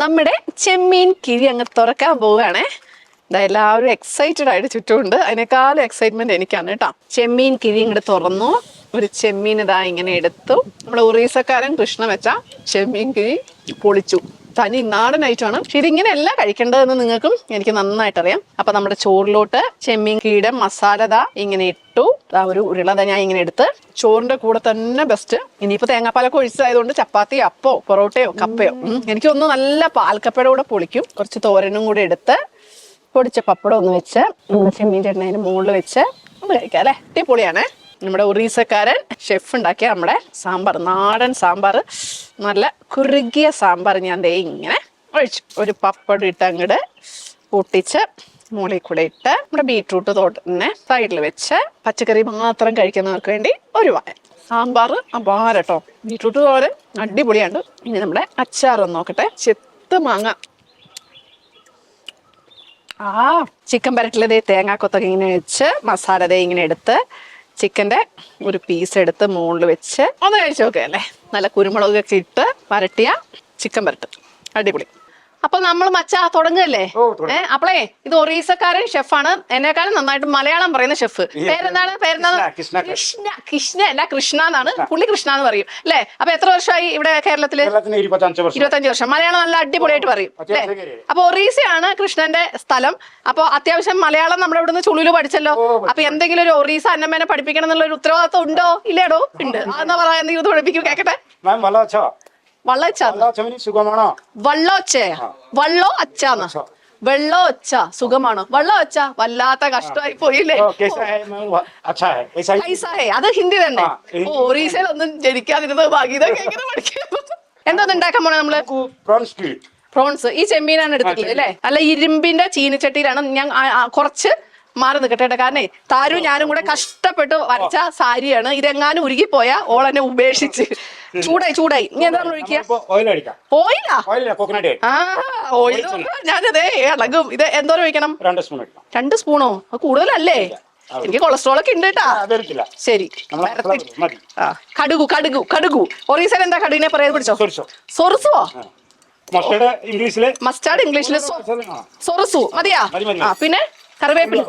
നമ്മുടെ ചെമ്മീൻ കിഴി അങ്ങ് തുറക്കാൻ പോവുകയാണേ. ദാ എല്ലാവരും എക്സൈറ്റഡ് ആയിട്ട് ചുറ്റുമുണ്ട്. അതിനേക്കാളും എക്സൈറ്റ്മെന്റ് എനിക്കാണ് കേട്ടോ. ചെമ്മീൻ കിഴി ഇങ്ങോട്ട് തുറന്നു. ഒരു ചെമ്മീൻ ഇതാ ഇങ്ങനെ എടുത്തു. നമ്മുടെ ഉറീസക്കാരൻ കൃഷ്ണ വെച്ച ചെമ്മീൻ കിഴി പൊളിച്ചു. തനി നാടൻ ഐറ്റമാണ് പക്ഷെ ഇതിങ്ങനെയല്ല കഴിക്കേണ്ടതെന്ന് നിങ്ങൾക്കും എനിക്ക് നന്നായിട്ട് അറിയാം അപ്പൊ നമ്മുടെ ചോറിലോട്ട് ചെമ്മീൻ കീടം മസാലത ഇങ്ങനെ ഇട്ടു. ആ ഒരു ഉരുള ദാ ഞാൻ ഇങ്ങനെ എടുത്ത്. ചോറിന്റെ കൂടെ തന്നെ ബെസ്റ്റ് ഇനിയിപ്പോ തേങ്ങാപ്പാലൊക്കെ ഒഴിച്ചതായതുകൊണ്ട് ചപ്പാത്തി അപ്പോ പൊറോട്ടയോ കപ്പയോ എനിക്കൊന്ന് നല്ല പാൽക്കപ്പയുടെ കൂടെ പൊളിക്കും. കുറച്ച് തോരനും കൂടെ എടുത്ത് പൊടിച്ച പപ്പടം ഒന്ന് വെച്ച് നമ്മുടെ ചെമ്മീൻ ചേട്ടനതിന് മുകളിൽ വെച്ച് ഒന്ന് കഴിക്കാം അല്ലേ? അടിപൊളിയാണേ. നമ്മുടെ ഒറീസക്കാരൻ ഷെഫ് ഉണ്ടാക്കിയ നമ്മുടെ സാമ്പാർ നാടൻ സാമ്പാർ. നല്ല കുറുകിയ സാമ്പാർ ഞാൻ ദേ ഇങ്ങനെ ഒഴിച്ചു. ഒരു പപ്പടം ഇട്ട് അങ്ങോട്ട് പൊട്ടിച്ച് മുകളിൽ കൂടെ ഇട്ട് നമ്മുടെ ബീട്രൂട്ട് തോട്ടന്നെ സൈഡിൽ വെച്ച് പച്ചക്കറി മാത്രം കഴിക്കുന്നവർക്ക് വേണ്ടി ഒരു വായ സാമ്പാർ അപാരട്ടോ. ബീട്രൂട്ട് പോലെ അടിപൊളിയാണ് ഇനി നമ്മുടെ അച്ചാർ ഒന്ന് നോക്കട്ടെ. ചെത്ത് മാങ്ങ. ആ ചിക്കൻ പരട്ടിലതേ തേങ്ങാക്കൊത്തൊക്കെ ഇങ്ങനെ വെച്ച് മസാലതേ ഇങ്ങനെ എടുത്ത് ചിക്കന്റെ ഒരു പീസ് എടുത്ത് മുകളിൽ വെച്ച് ഒന്ന് കഴിച്ചു നോക്കുക അല്ലേ? നല്ല കുരുമുളകൊക്കെ ഇട്ട് വരട്ടിയ ചിക്കൻ വരട്ടും. അടിപൊളി. അപ്പൊ നമ്മൾ മച്ച തുടങ്ങല്ലേ. ഏഹ് അപ്പളേ ഇത് ഒറീസക്കാരൻ ഷെഫാണ്. എന്നെക്കാളും നന്നായിട്ട് മലയാളം പറയുന്ന ഷെഫ്. പേരെന്താണ്? പേരെന്താണ്? കൃഷ്ണ, കൃഷ്ണ. അല്ല കൃഷ്ണ എന്നാണ്. പുള്ളി കൃഷ്ണ എന്ന് പറയും. അല്ലെ? അപ്പൊ എത്ര വർഷമായി ഇവിടെ കേരളത്തിൽ? ഇരുപത്തഞ്ച് വർഷം. മലയാളം നല്ല അടിപൊളിയായിട്ട് പറയും. അല്ലെ? അപ്പൊ ഒറീസയാണ് കൃഷ്ണന്റെ സ്ഥലം. അപ്പൊ അത്യാവശ്യം മലയാളം നമ്മുടെ ഇവിടുന്ന് ചുളുലു പഠിച്ചല്ലോ. അപ്പൊ എന്തെങ്കിലും ഒരു ഒറീസ അന്നമ്മേനെ പഠിപ്പിക്കണം എന്നുള്ള ഒരു ഉത്തരവാദിത്വം ഉണ്ടോ? ഇല്ലേടോ ഉണ്ട്. എന്നാ പറയാ? എന്തെങ്കിലും പഠിപ്പിക്കൂ കേക്കട്ടെ? വള്ളച്ചാന്ന് സുഖമാണോ? വള്ളോച്ചേ വള്ളോ അച്ചാന്ന്. വെള്ളോ ഒച്ച. സുഖമാണോ? വള്ളോ ഒച്ച. വല്ലാത്ത കഷ്ടമായി പോയില്ലേ? അത് ഹിന്ദി തന്നെ. ഓറീസയിൽ ഒന്നും ജനിക്കാതിരുന്നത് ഭാഗ്യതൊക്കെ എങ്ങനെ പഠിക്കും എന്തോന്ന് ഉണ്ടാക്കാൻ പോണേ നമ്മൾ? പ്രോൺസ് ഈ ചെമ്മീനാണ് എടുത്തിട്ടുള്ളത് അല്ലെ? അല്ല ഇരുമ്പിന്റെ ചീനിച്ചട്ടിയിലാണ് ഞാൻ കുറച്ച് മാറി നിൽക്കട്ടെ. കേട്ടോ കാരണം താരു ഞാനും കൂടെ കഷ്ടപ്പെട്ട് വരച്ച സാരിയാണ്. ഇതെങ്ങാനും ഉരുകി പോയാ ഓൾ എന്നെ ഉപേക്ഷിച്ച്. ചൂടായി ചൂടായി. ഇനി എന്താ ഓയിലാ ഞാനതേ ഇളകും ഇത് എന്തോരം ഒഴിക്കണം? രണ്ട് സ്പൂൺ രണ്ട് സ്പൂണോ കൂടുതലല്ലേ? എനിക്ക് കൊളസ്ട്രോൾ ഒക്കെ ഉണ്ട് കേട്ടാ. ശരി. കടുകു കടുകു കടുകു. ഒറീസൻ എന്താ കടുകിനെ പറയാതെ പിടിച്ചോ? സൊറുസുവോ മസ്റ്റാർഡ് ഇംഗ്ലീഷിൽ മസ്റ്റാർഡ് ഇംഗ്ലീഷിൽ സൊറുസു. മതിയാ? പിന്നെ? കറിവേപ്പില.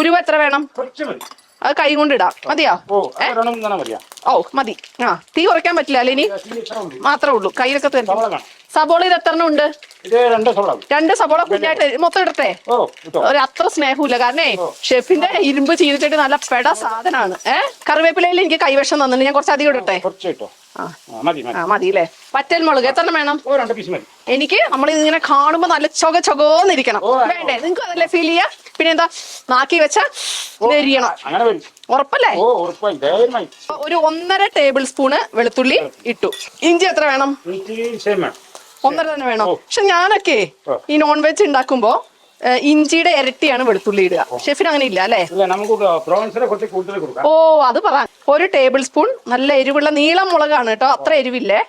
ഉരുവ എത്ര വേണം? അത് കൈ കൊണ്ട് ഇടാം. മതിയോ? ഓ മതി. ആ തീ കുറയ്ക്കാൻ പറ്റില്ല അല്ലെ ഇനി. മാത്രമേ ഉള്ളൂ. കയ്യിലൊക്കെ തരും സബോള ഇത് എത്ര ഉണ്ട്? രണ്ട് സബോള കുഞ്ഞായിട്ട് മൊത്തം ഇടട്ടെ? ഒരു അത്ര സ്നേഹമില്ല കാരണേ ഷെഫിന്റെ ഇരുമ്പ് ചീരിച്ചിട്ട് നല്ല പെട സാധനമാണ് ഏഹ് കറിവേപ്പിലയിൽ എനിക്ക് കൈവശം തന്നിട്ട് ഞാൻ കുറച്ച് അധികം ഇടട്ടെ? ആ മതി അല്ലേ പറ്റൽ മുളക് എത്ര വേണം? എനിക്ക് നമ്മളിങ്ങനെ കാണുമ്പോ നല്ല ചൊക ചൊകോന്നിരിക്കണം. വേണ്ടേ. നിങ്ങൾക്ക് അതല്ലേ ഫീൽ ചെയ്യാ? പിന്നെ എന്താ നാക്കി വെച്ച എരിയണം. ഉറപ്പല്ലേ? ഒരു ഒന്നര ടേബിൾ സ്പൂണ് വെളുത്തുള്ളി ഇട്ടു. ഇഞ്ചി എത്ര വേണം? ഒന്നര തന്നെ വേണം. പക്ഷെ ഞാനൊക്കെ ഈ നോൺ വെജ് ഉണ്ടാക്കുമ്പോ ഇഞ്ചിയുടെ ഇരട്ടിയാണ് വെളുത്തുള്ളി ഇടുക. ഷെഫിന് അങ്ങനെ ഇല്ല അല്ലേ? ഓ അത് പറ. ഒരു ടേബിൾ സ്പൂൺ നല്ല എരിവുള്ള നീളം മുളകാണ് കേട്ടോ അത്ര എരിവില്ലേ?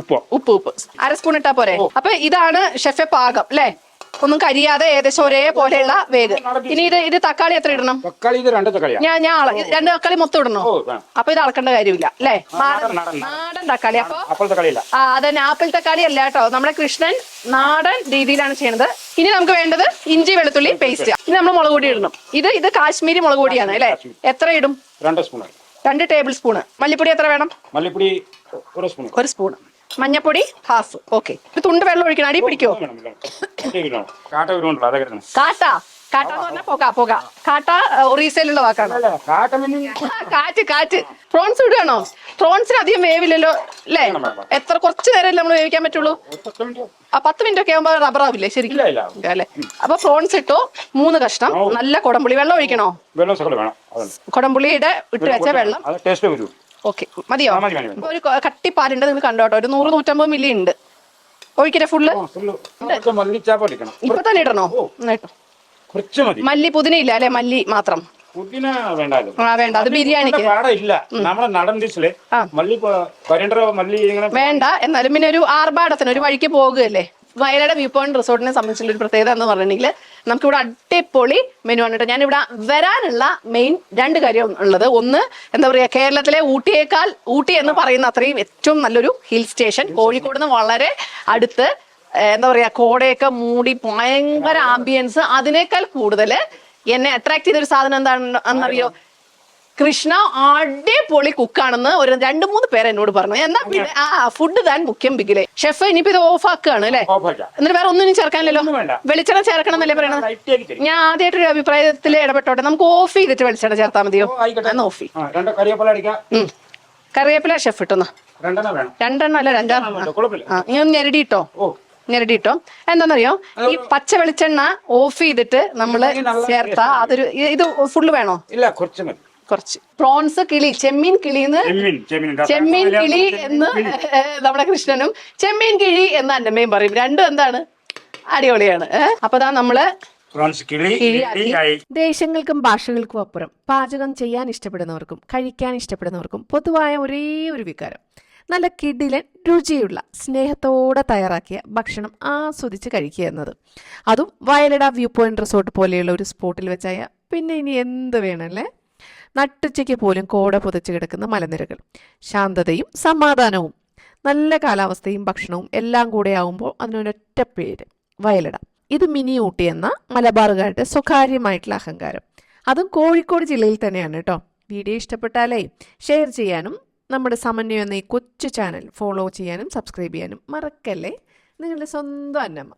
ഉപ്പ്. ഉപ്പ് ഉപ്പ്. അര സ്പൂൺ ഇട്ടാ പോരെ. അപ്പൊ ഇതാണ് ഷെഫെ പാകം അല്ലേ? ഒന്നും കരിയാതെ ഏകദേശം ഒരേപോലെയുള്ള വേഗ് ഇനി ഇത് ഇത് തക്കാളി എത്ര ഇടണം? തക്കാളി ഇത് രണ്ട് തക്കാളിയാ. ഞാൻ ഞാൻ അള- രണ്ട് തക്കാളി മൊത്തം ഇടണോ? അപ്പൊ ഇത് അളക്കേണ്ട കാര്യമില്ല അല്ലേ? നാടൻ, തക്കാളി. അപ്പൊ അപ്പോൾ തക്കാളി ആ അതന്നെ ആപ്പിൾ തക്കാളി അല്ല കേട്ടോ. നമ്മുടെ കൃഷ്ണൻ നാടൻ രീതിയിലാണ് ചെയ്യുന്നത് ഇനി നമുക്ക് വേണ്ടത് ഇഞ്ചി വെളുത്തുള്ളി പേസ്റ്റ് ഇനി നമ്മൾ മുളക് പൊടി ഇടണം. ഇത് ഇത് കാശ്മീരി മുളക് പൊടിയാണ് അല്ലേ? എത്ര ഇടും? രണ്ട് സ്പൂൺ രണ്ട് ടേബിൾ സ്പൂണ്. മല്ലിപ്പൊടി എത്ര വേണം? മല്ലിപ്പൊടി ഒരു സ്പൂൺ ഒരു സ്പൂൺ മഞ്ഞപ്പൊടി? ഹാഫ്. ഓക്കെ. ഒരു തുണ്ട് വെള്ളം ഒഴിക്കണം. അടി പിടിക്കോ? കാട്ട. കാട്ട. കാട്ട എന്ന് പറഞ്ഞാൽ പുക പുക. കാട്ട റീസെയിലുള്ള വാക്കാണ്? കാറ്റ് കാറ്റ്. പ്രോൺസ് ഇടുകയാണോ? പ്രോൺസിന് അധികം വേവില്ലല്ലോ അല്ലേ. എത്ര കുറച്ച് നേരം നമ്മൾ വേവിക്കാൻ പറ്റുള്ളൂ? പത്ത് മിനിറ്റ്. ആ പത്ത് മിനിറ്റ് ഒക്കെ ആകുമ്പോൾ റബ്ബർ ആവില്ലേ ശരിക്കും? ഇല്ല ഇല്ല. ഇല്ല അല്ലേ? അപ്പൊ പ്രോൺസ് ഇട്ടോ. മൂന്ന് കഷ്ണം. നല്ല കുടംപുളി വെള്ളം ഒഴിക്കണോ? വെള്ളം സകല വേണം. അതാണ്. കുടംപുളിയുടെ ഇട്ട് വെച്ച വെള്ളം അത് ടേസ്റ്റ് വരൂ. ഓക്കെ മതിയോ? ആ, മതി, മതി, മതി. ഒരു കട്ടിപ്പാലുണ്ട് നിങ്ങൾ കണ്ടോട്ടോ ഒരു നൂറ് നൂറ്റമ്പത് മില്ലി ഉണ്ട്. ഒഴിക്കട്ടെ ഫുള്ള് ഓ കുറച്ച് മല്ലിച്ചാപ്പ് ഇപ്പൊ തന്നെ ഇടണോ? എന്നാ ഇട്ടോ. കുറച്ച് മതി. മല്ലി പുതിന ഇല്ല അല്ലെ? മല്ലി മാത്രം. പുതിന വേണ്ടാലും? ആ വേണ്ട. അത് ബിരിയാണിക്ക്. പാടില്ല നമ്മുടെ നടൻ ഡിഷിൽ ആ. മല്ലി മല്ലി ഇങ്ങനെ വേണ്ട. എന്നാലും പിന്നെ ഒരു ആർഭാടത്തിന് ഒരു വഴിക്ക് പോകുകയല്ലേ? വയനാട് വ്യൂ പോയിന്റ് റിസോർട്ടിനെ സംബന്ധിച്ചുള്ള ഒരു പ്രത്യേകത എന്ന് പറഞ്ഞിട്ടുണ്ടെങ്കിൽ നമുക്കിവിടെ അടിപൊളി മെനു ആണ് കേട്ടോ. ഇവിടെ വരാനുള്ള മെയിൻ രണ്ട് കാര്യം ഉള്ളത്. ഒന്ന് എന്താ പറയുക കേരളത്തിലെ ഊട്ടിയേക്കാൾ ഊട്ടി എന്ന് പറയുന്ന അത്രയും ഏറ്റവും നല്ലൊരു ഹിൽ സ്റ്റേഷൻ കോഴിക്കോട് നിന്ന് വളരെ അടുത്ത് എന്താ പറയുക കോടയൊക്കെ മൂടി ഭയങ്കര ആംബിയൻസ് അതിനേക്കാൾ കൂടുതൽ എന്നെ അട്രാക്ട് ചെയ്ത ഒരു സാധനം എന്താണ് എന്നറിയോ? കൃഷ്ണ അടിപൊളി കുക്കാണെന്ന് ഒരു രണ്ട് മൂന്ന് പേര് എന്നോട് പറഞ്ഞു. എന്നാ പിന്നെ ആ ഫുഡ് താൻ മുഖ്യം ബിഗിലെ ഷെഫ് ഇനിയിപ്പോ ഇത് ഓഫ് ആക്കുകയാണ് അല്ലെ? എന്നിട്ട് വേറെ ഒന്നും ചേർക്കാനല്ലോ ചേർക്കാനില്ലല്ലോ. വെളിച്ചെണ്ണ ചേർക്കണം എന്നല്ലേ പറയണത്? ഞാൻ ആദ്യമായിട്ട് ഒരു അഭിപ്രായത്തിൽ ഇടപെട്ടോട്ടെ. നമുക്ക് ഓഫ് ചെയ്തിട്ട് വെളിച്ചെണ്ണ ചേർത്താൽ മതിയോ. എന്നാ ഓഫ് ചെയ്യും. കറിവേപ്പില ഷെഫ് ഇട്ടൊന്ന്? രണ്ടെണ്ണം അല്ല രണ്ടെണ്ണം ആ ഇനി ഞെരടിയിട്ടോ? എന്താണെന്നറിയോ? ഈ പച്ച വെളിച്ചെണ്ണ ഓഫ് ചെയ്തിട്ട് നമ്മൾ ഇത് ചേർത്താ അതൊരു ഇത് ഫുള്ള് വേണോ? ഇല്ല കുറച്ച് മതി. കുറച്ച്. പ്രോൺസ് കിളി ചെമ്മീൻ കിളിന്ന് ചെമ്മീൻ ചെമ്മീൻ. കിളി എന്ന് നമ്മുടെ കൃഷ്ണനും ചെമ്മീൻ കിഴി എന്ന് അന്നമ്മയും പറയും. രണ്ടും എന്താണ്? അടിപൊളിയാണ്? അപ്പൊ അതാ നമ്മൾ കിളി. ദേശങ്ങൾക്കും ഭാഷകൾക്കും അപ്പുറം പാചകം ചെയ്യാൻ ഇഷ്ടപ്പെടുന്നവർക്കും കഴിക്കാൻ ഇഷ്ടപ്പെടുന്നവർക്കും പൊതുവായ ഒരേ ഒരു വികാരം. നല്ല കിടിലൻ രുചിയുള്ള സ്നേഹത്തോടെ തയ്യാറാക്കിയ ഭക്ഷണം ആസ്വദിച്ച് കഴിക്കുക എന്നത്. അതും വയലട വ്യൂ പോയിന്റ് റിസോർട്ട് പോലെയുള്ള ഒരു സ്പോട്ടിൽ വെച്ചായ പിന്നെ ഇനി എന്ത് വേണമല്ലേ നട്ടുച്ചയ്ക്ക് പോലും കോട പുതച്ചു കിടക്കുന്ന മലനിരകൾ. ശാന്തതയും സമാധാനവും. നല്ല കാലാവസ്ഥയും ഭക്ഷണവും എല്ലാം കൂടെ ആവുമ്പോൾ അതിനൊരൊറ്റ പേര് വയലട. ഇത് മിനി ഊട്ടി എന്ന മലബാറുകാരുടെ സ്വകാര്യമായിട്ടുള്ള അഹങ്കാരം. അതും കോഴിക്കോട് ജില്ലയിൽ തന്നെയാണ് കേട്ടോ. വീഡിയോ ഇഷ്ടപ്പെട്ടാലേ ഷെയർ ചെയ്യാനും നമ്മുടെ സമന്വയം എന്ന ഈ കൊച്ചു ചാനൽ ഫോളോ ചെയ്യാനും സബ്സ്ക്രൈബ് ചെയ്യാനും മറക്കല്ലേ? നിങ്ങളുടെ സ്വന്തം അന്നമ്മ.